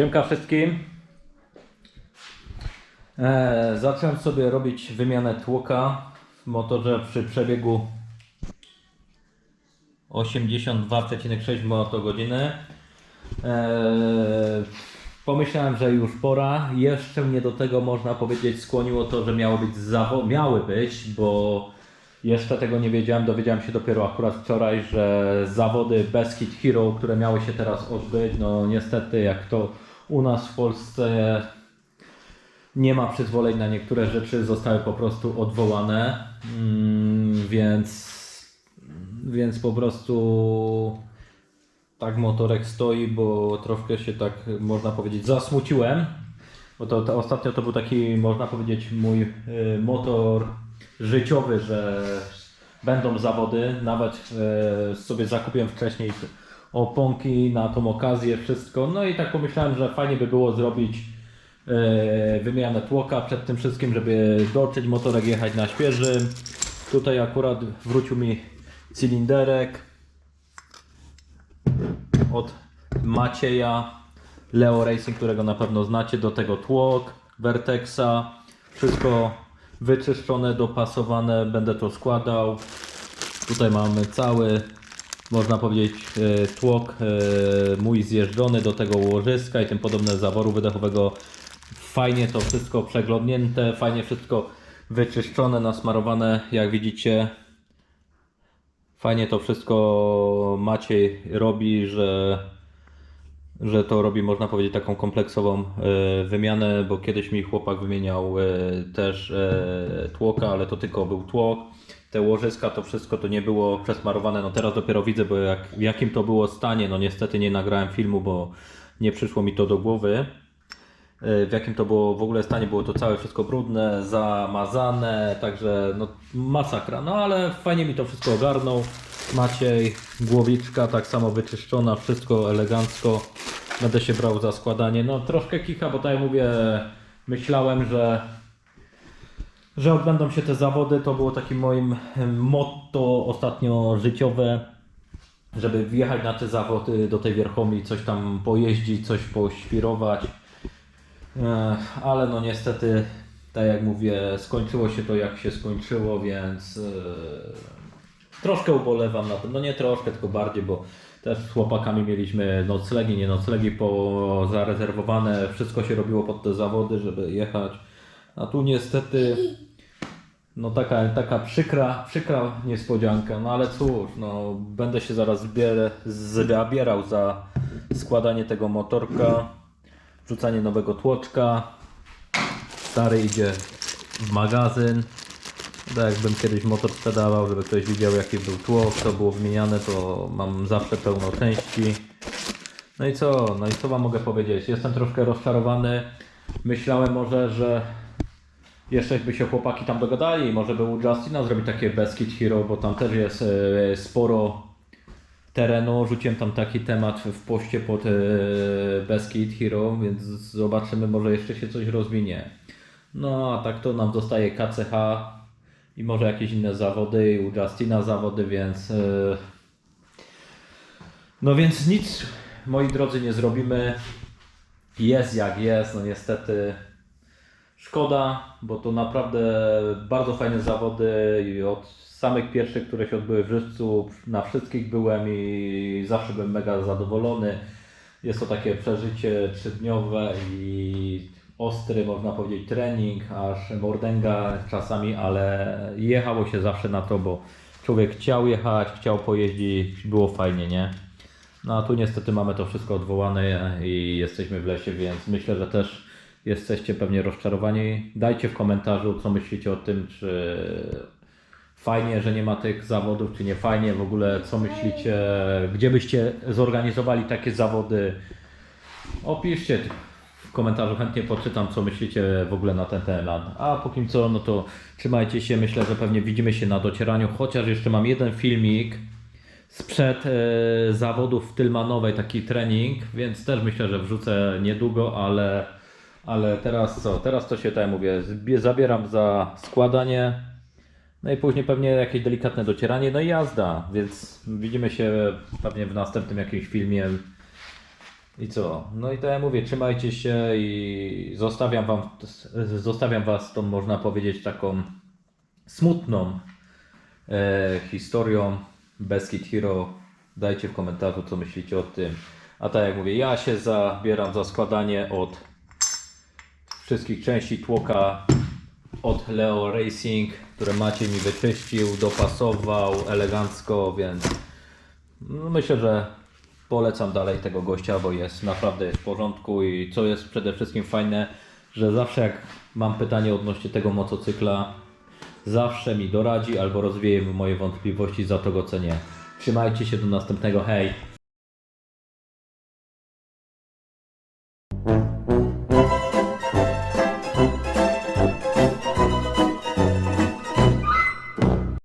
Siemka wszystkim. E, zacząłem sobie robić wymianę tłoka w motorze przy przebiegu 82,6 motogodziny. E, pomyślałem, że już pora. Jeszcze mnie do tego można powiedzieć skłoniło to, że miało być miały być, bo jeszcze tego nie wiedziałem. Dowiedziałem się dopiero akurat wczoraj, że zawody Beskid Hero, które miały się teraz odbyć, no niestety jak to u nas w Polsce nie ma przyzwoleń na niektóre rzeczy, zostały po prostu odwołane, mm, więc, więc po prostu tak motorek stoi, bo troszkę się tak można powiedzieć zasmuciłem, bo to, to ostatnio to był taki można powiedzieć mój y, motor życiowy, że będą zawody, nawet y, sobie zakupiłem wcześniej oponki na tą okazję, wszystko, no i tak pomyślałem, że fajnie by było zrobić e, wymianę tłoka przed tym wszystkim, żeby dotrzeć motorek, jechać na świeżym. Tutaj akurat wrócił mi cylinderek od Macieja Leo Racing, którego na pewno znacie, do tego tłok, Vertexa, wszystko wyczyszczone, dopasowane, będę to składał. Tutaj mamy cały, można powiedzieć, e, tłok e, mój zjeżdżony do tego łożyska i tym podobne zaworu wydechowego. Fajnie to wszystko przeglądnięte, fajnie wszystko wyczyszczone, nasmarowane, jak widzicie. Fajnie to wszystko Maciej robi, że, że to robi, można powiedzieć, taką kompleksową e, wymianę, bo kiedyś mi chłopak wymieniał też tłoka, ale to tylko był tłok. Te łożyska, to wszystko to nie było przesmarowane. No teraz dopiero widzę, bo jak, w jakim to było stanie. No niestety nie nagrałem filmu, bo nie przyszło mi to do głowy. E, w jakim to było w ogóle stanie, było to całe wszystko brudne, zamazane, także no masakra, no ale fajnie mi to wszystko ogarnął. Maciej, głowiczka tak samo wyczyszczona, wszystko elegancko. Będę się brał za składanie. No troszkę kicha, bo tak jak mówię, myślałem, że że odbędą się te zawody. To było takim moim motto ostatnio życiowe, żeby wjechać na te zawody do tej wierchomi, coś tam pojeździć, coś poświrować. Ech, ale no niestety, tak jak mówię, skończyło się to jak się skończyło, więc e, troszkę ubolewam na tym. No nie troszkę, tylko bardziej, bo też z chłopakami mieliśmy noclegi, nie noclegi po zarezerwowane, wszystko się robiło pod te zawody, żeby jechać. A tu niestety no taka, taka przykra, przykra niespodzianka, no ale cóż, no będę się zaraz zabierał za składanie tego motorka, wrzucanie nowego tłoczka. Stary idzie w magazyn. Tak jakbym kiedyś motor sprzedawał, żeby ktoś widział jaki był tłok, co było wymieniane, to mam zawsze pełno części. No i co? No i co wam mogę powiedzieć? Jestem troszkę rozczarowany. Myślałem może, że jeszcze by się chłopaki tam dogadali i może by u Justina zrobić takie Beskid Hero, bo tam też jest e, sporo terenu. Rzuciłem tam taki temat w poście pod e, Beskid Hero, więc zobaczymy, może jeszcze się coś rozwinie. No a tak to nam zostaje KCH i może jakieś inne zawody i u Justina zawody, więc e, no więc nic moi drodzy nie zrobimy. Jest jak jest, no niestety Szkoda, bo to naprawdę bardzo fajne zawody i od samych pierwszych, które się odbyły w Żywcu, na wszystkich byłem i zawsze byłem mega zadowolony. Jest to takie przeżycie trzydniowe i ostry, można powiedzieć, trening, aż mordęga czasami, ale jechało się zawsze na to, bo człowiek chciał jechać, chciał pojeździć, było fajnie, nie? No a tu niestety mamy to wszystko odwołane i jesteśmy w lesie, więc myślę, że też jesteście pewnie rozczarowani. Dajcie w komentarzu, co myślicie o tym, czy fajnie, że nie ma tych zawodów, czy nie fajnie, w ogóle co myślicie, gdzie byście zorganizowali takie zawody. Opiszcie w komentarzu, chętnie poczytam, co myślicie w ogóle na ten temat. A póki co, no to trzymajcie się, myślę, że pewnie widzimy się na docieraniu, chociaż jeszcze mam jeden filmik sprzed e, zawodów w Tylmanowej, taki trening, więc też myślę, że wrzucę niedługo, ale, ale teraz co? Teraz to się, tak mówię, zabieram za składanie, no i później pewnie jakieś delikatne docieranie, no i jazda, więc widzimy się pewnie w następnym jakimś filmie. I co? No i tak jak mówię, trzymajcie się i zostawiam wam, zostawiam was tą, można powiedzieć, taką smutną e, historią Beskid Hero. Dajcie w komentarzu, co myślicie o tym. A tak jak mówię, ja się zabieram za składanie od wszystkich części tłoka od Leo Racing, które Maciej mi wyczyścił, dopasował elegancko, więc no myślę, że polecam dalej tego gościa, bo jest naprawdę jest w porządku i co jest przede wszystkim fajne, że zawsze jak mam pytanie odnośnie tego motocykla, zawsze mi doradzi albo rozwieje moje wątpliwości, za to go cenię. Trzymajcie się do następnego, hej!